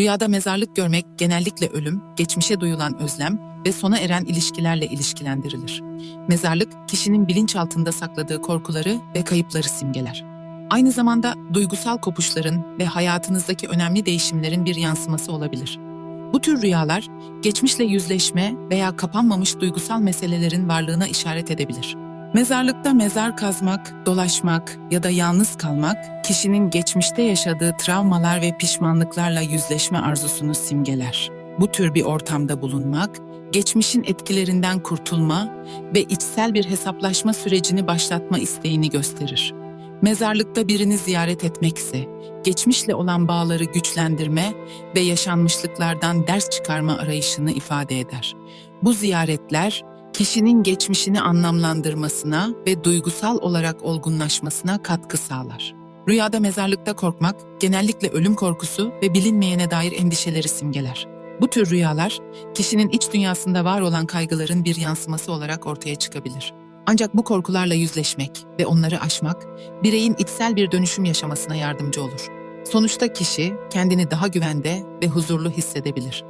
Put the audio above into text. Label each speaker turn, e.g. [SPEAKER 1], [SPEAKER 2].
[SPEAKER 1] Rüyada mezarlık görmek genellikle ölüm, geçmişe duyulan özlem ve sona eren ilişkilerle ilişkilendirilir. Mezarlık, kişinin bilinçaltında sakladığı korkuları ve kayıpları simgeler. Aynı zamanda duygusal kopuşların ve hayatınızdaki önemli değişimlerin bir yansıması olabilir. Bu tür rüyalar, geçmişle yüzleşme veya kapanmamış duygusal meselelerin varlığına işaret edebilir. Mezarlıkta mezar kazmak, dolaşmak ya da yalnız kalmak, kişinin geçmişte yaşadığı travmalar ve pişmanlıklarla yüzleşme arzusunu simgeler. Bu tür bir ortamda bulunmak, geçmişin etkilerinden kurtulma ve içsel bir hesaplaşma sürecini başlatma isteğini gösterir. Mezarlıkta birini ziyaret etmekse, geçmişle olan bağları güçlendirme ve yaşanmışlıklardan ders çıkarma arayışını ifade eder. Bu ziyaretler, kişinin geçmişini anlamlandırmasına ve duygusal olarak olgunlaşmasına katkı sağlar. Rüyada mezarlıkta korkmak, genellikle ölüm korkusu ve bilinmeyene dair endişeleri simgeler. Bu tür rüyalar, kişinin iç dünyasında var olan kaygıların bir yansıması olarak ortaya çıkabilir. Ancak bu korkularla yüzleşmek ve onları aşmak, bireyin içsel bir dönüşüm yaşamasına yardımcı olur. Sonuçta kişi kendini daha güvende ve huzurlu hissedebilir.